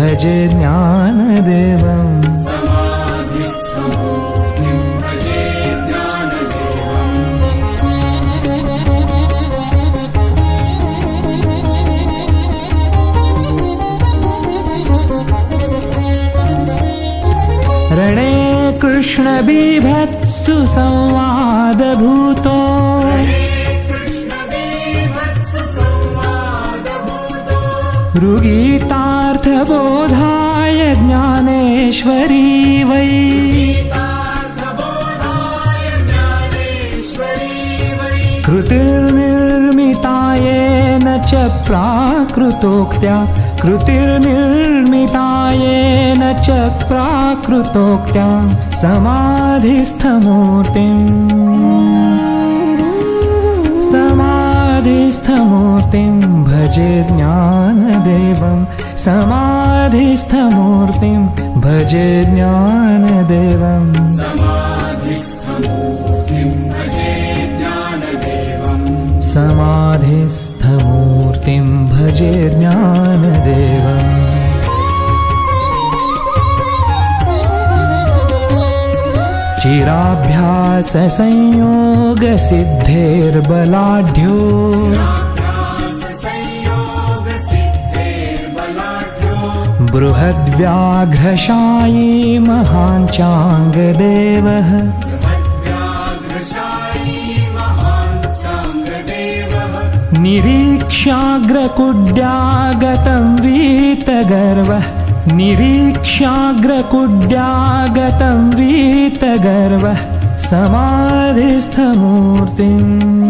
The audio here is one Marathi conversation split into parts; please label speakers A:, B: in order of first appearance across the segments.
A: भजे ज्ञानदेवम्। रणे कृष्णबिभत्सु संवादभूतो ऋगीतार्थबोधाय ज्ञानेश्वरी वै। कृतिर्निर्मितायेन च प्राकृतोक्त्या। कृतिर्निर्मितायेन च प्राकृतोक्त्या। समाधिस्थमूर्तिम्। समाधिस्थमूर्तिं भजे ज्ञानदेवं समाधिस्थमूर्तिं भजे ज्ञानदेवम्। समाधिस्थमूर्तिं भजे ज्ञानदेवम्। चिराभ्याससंयोगसिद्धेर्बलाढ्यो बृहद्व्याघ्रशायी महाञ्चाङ्गदेवः निरीक्ष्याग्रकुड्यागतं वीतगर्वः। निरीक्ष्याग्रकुड्यागतं वीतगर्वः। समाधिस्थमूर्तिम्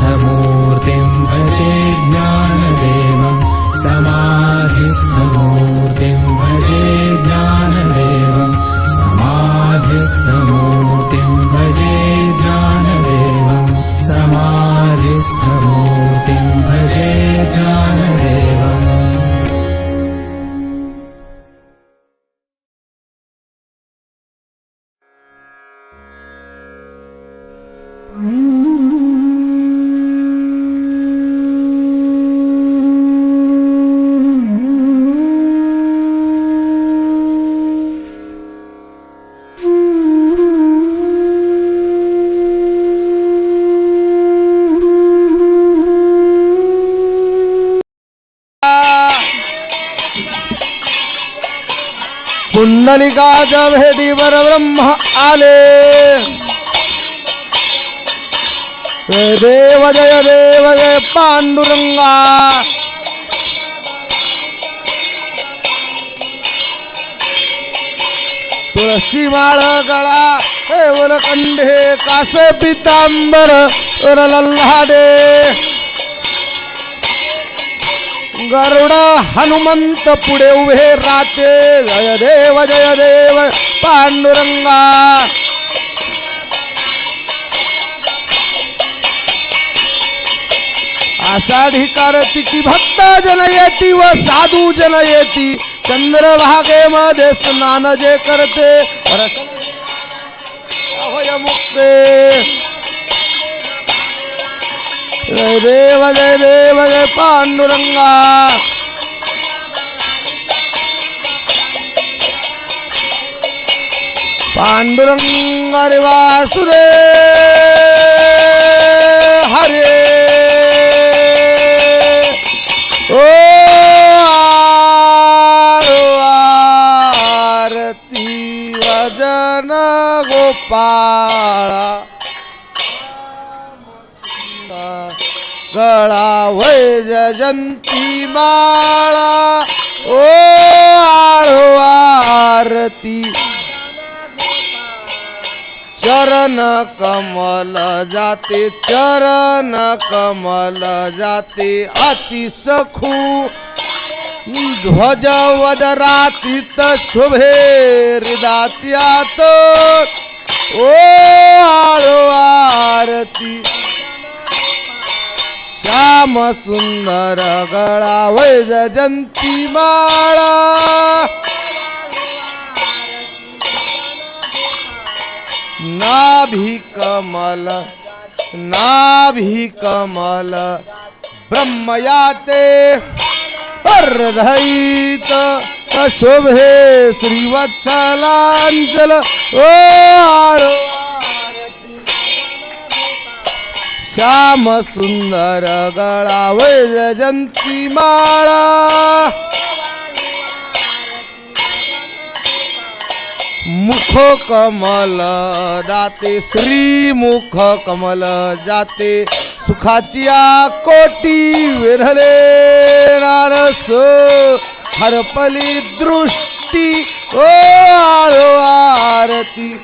A: 在梦。
B: पुंडलिकाच्या भेटीवर ब्रह्म आले। देव जय देव जय पांडुरंगा। तुळशी माळ गळा हे कंढे कास पितांबर वर लल्हाडे गरुड हनुमंत पुढे उभे राहते. जय देव जय देव पांडुरंगा. आषाढी कार्तिकी भक्त जन येती व साधू जन येती. चंद्रभागेमध्ये स्नान जे करते. अभय मुक्ते जय देव जय देव जय पांडुरंगा पांडुरंग रे वासुदेव हरे ओ गळा वै माळा ओ आळो आरती चरण कमल जाते चरण कमल जाते अति सखू ध्वज वदरातीत शुभे हृदात्यात ओ आळो आरती श्याम सुंदर गळा वै माळा. नाभी कमल नाभी कमल ब्रह्मयाते अर्धईत शोभे श्रीवत्सलांचल ओ आरो श्याम सुंदर गळा वै माळा. मुख कमल दाते श्री मुख कमल जाते. सुखाची कोटी विरले नारस. हरपली दृष्टी ओ आळो आरती.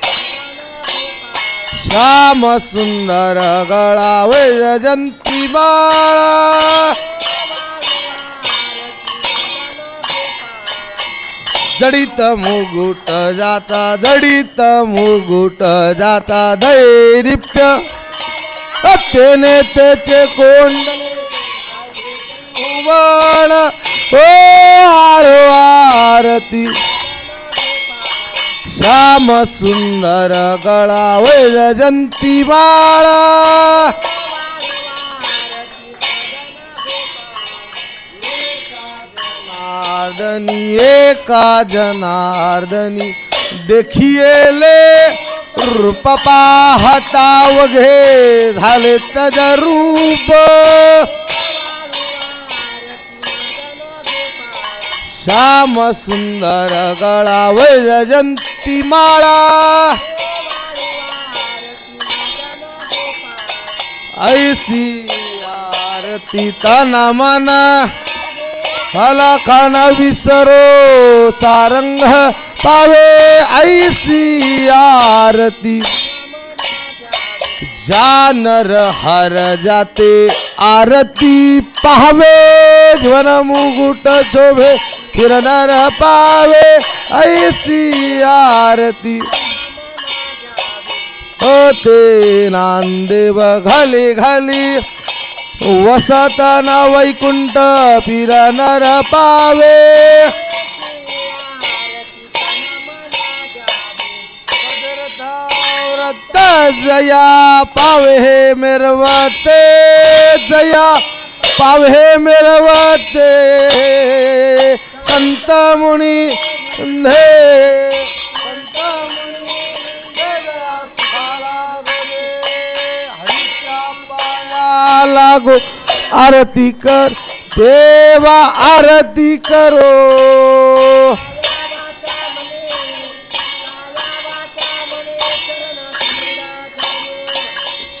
B: श्याम सुंदर गळा वै जयंती बाळा जडित मुगुट जाता जडित मुगुट जाता दैरिप्य तेने त्याचे कोण उबाळ ओ आरती श्याम सुंदर गळा वै जयंती बाळा जनार्दनी एका जनार्दनी देखिएले रूप पाहता वघे झाले तज रूप श्याम सुंदर गळा वै आरती माळा. ऐसी आरती ताना माना. हला खाना विसरो सारंग पावे. ऐसी आरती. जानर हर जाते आरती पाहावे. ज्वन मुगुट शोभे. किरणर पावे ऐसी आरती. होते नांदेव घाली घाली वसताना वैकुंठ फिर नर पावे. जया पावे हे मेरवते जया पावे हे मेरवते. संतामुनी धे लागो आरती कर देवा आरती करो.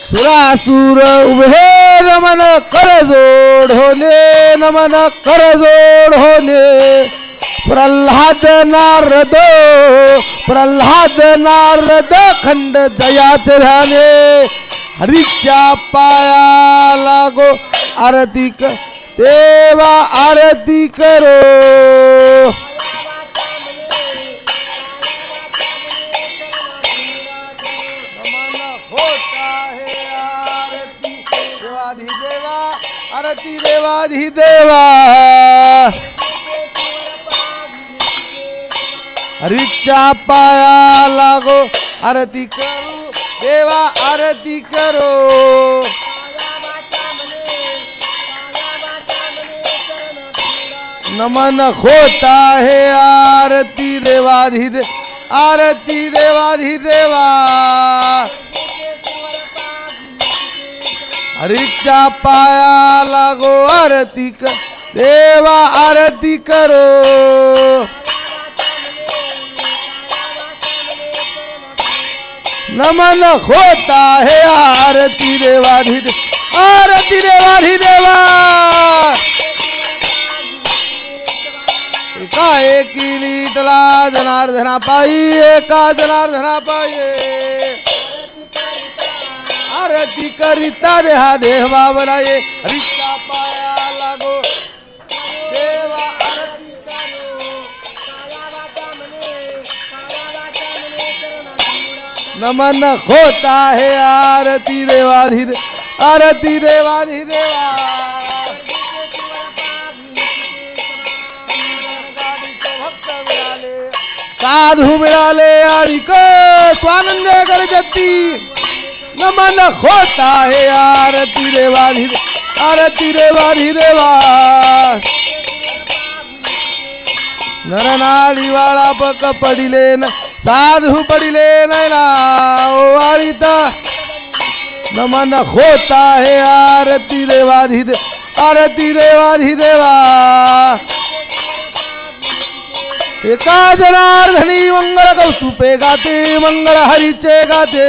B: सुरासुर उभे नमन कर जोड होले नमन कर जोड होले प्रल्हाद नारद प्रल्हाद नारद खंड जयात राणे हरीच्या पाया लागो आरती क देवा आरती करो नमन होता है आरती देवाधिदेवा आरती हरीच्या पाया लागो आरती करू देवा आरती करो. नमन होता है आरती देवाधिदे आरती देवाधिदेवा हरीच्या पाया लागो आरती कर देवा आरती करो. नमन होता है आरती देवाधिदे आरती देवाधिदेवा। एका एकी लीटला जनार्दना पायी एका जनार्दना पायी आरती करिता देहा देह बाबराये हरीचा पाया। नमन होता है आरती देवाधि आरती देवाधी देवा। साधू मिळाले आणि क स्वानंद करजती नमन होता है आरती देवाधि आरती देवाधी देवा। नरनाळी वाळा पक पडिले ना साधू पडिले नैना ओवाळीता नमन होता हे आरती दे, आरती देवाधि देवा एका जनार्धनी मंगळ कौतुपे गाते मंगळ हरीचे गाते.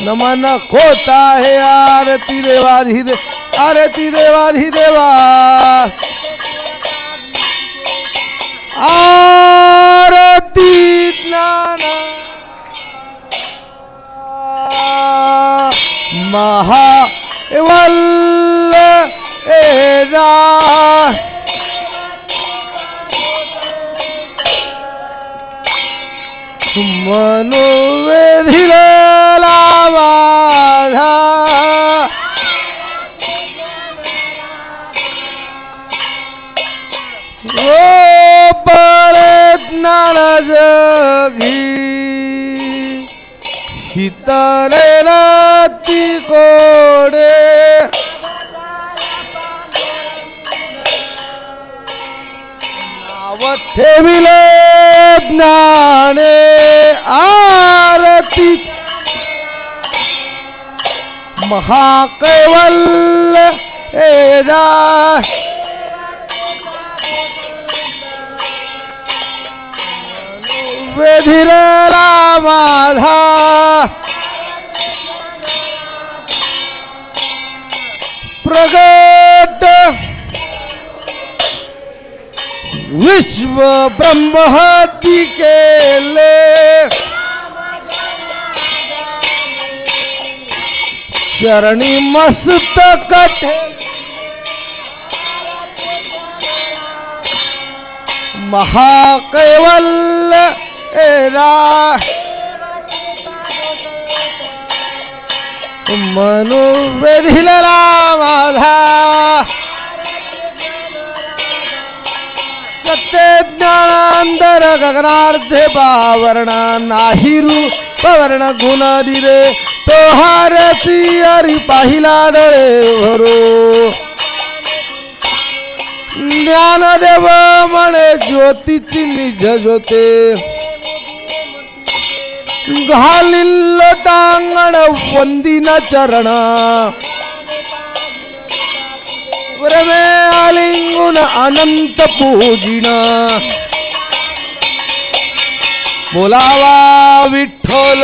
B: नमन खोता हे आरती देवाधि आरती देवाधी देवा आरती ज्ञान महावल्ल एरा मनोवेधिला ज्ञान जगी शीतले राती कोडे. नाव ठेविले ज्ञाने. आरती. महाकैवल्य ए वे धीरे रामाधा प्रगट। विश्व ब्रह्महति के ले। चरणी मस्त कठे महाकैवल्य एरा. मनु वेधिलला माझा सत्य ज्ञानांतर गगनार्धे पावरणा नाही रूप वर्ण गुण दिले तो हारसी हरी पाहिला डळे भरो. ज्ञानदेव म्हणे ज्योतीची निज ज्योते. घालिल टांगण वंदिन चरण व्रमे आलिंगुन अनंत पूजिण बोलावा विठ्ठल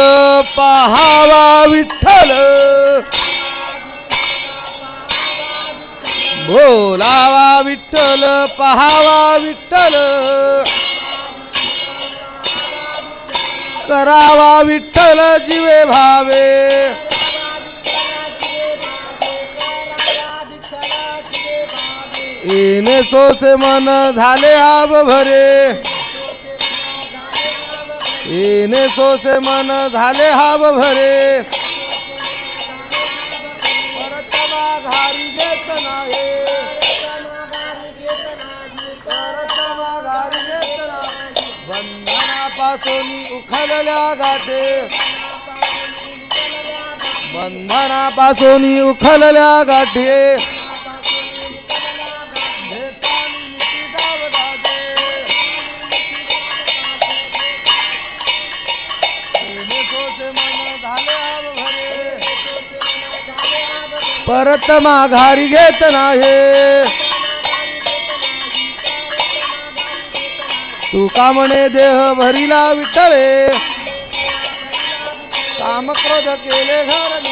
B: पहावा विठ्ठल बोलावा विठ्ठल पहावा विठ्ठल करावा विठ्ठल जीवे भावे. येणे सोसे मन झाले आब भरे. येणे सोसे मन झाले हाब भरे. बंधनापासून उखलल्या गाठे बंधनापासून उखलल्या गाठे परत माघारी घेत नाही. तू का म्हणे देह भरीला विठ्ठले. काम क्रोध केले घर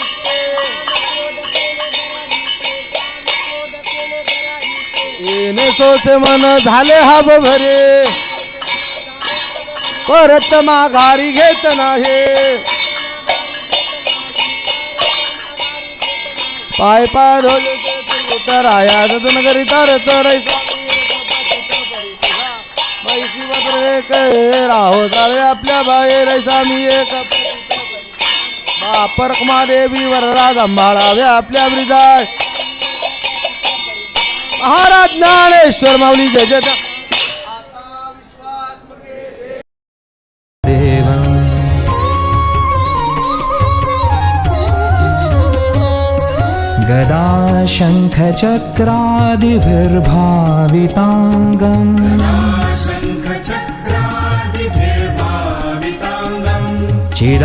B: येणे सोसे मन झाले हाब भरे. परत माघारी घेत नाही. पाय पाय धोले तर आया नगरी तर तर एक राहो चाले आपल्या बाहेर स्वामी एक. बापर देवी वरला सांभाळावे आपल्या ब्रिजाय. महाराज ज्ञानेश्वर माऊली जय जय
A: गदा शङ्खचक्रादिभिर्भाविताङ्गम् Cheat on.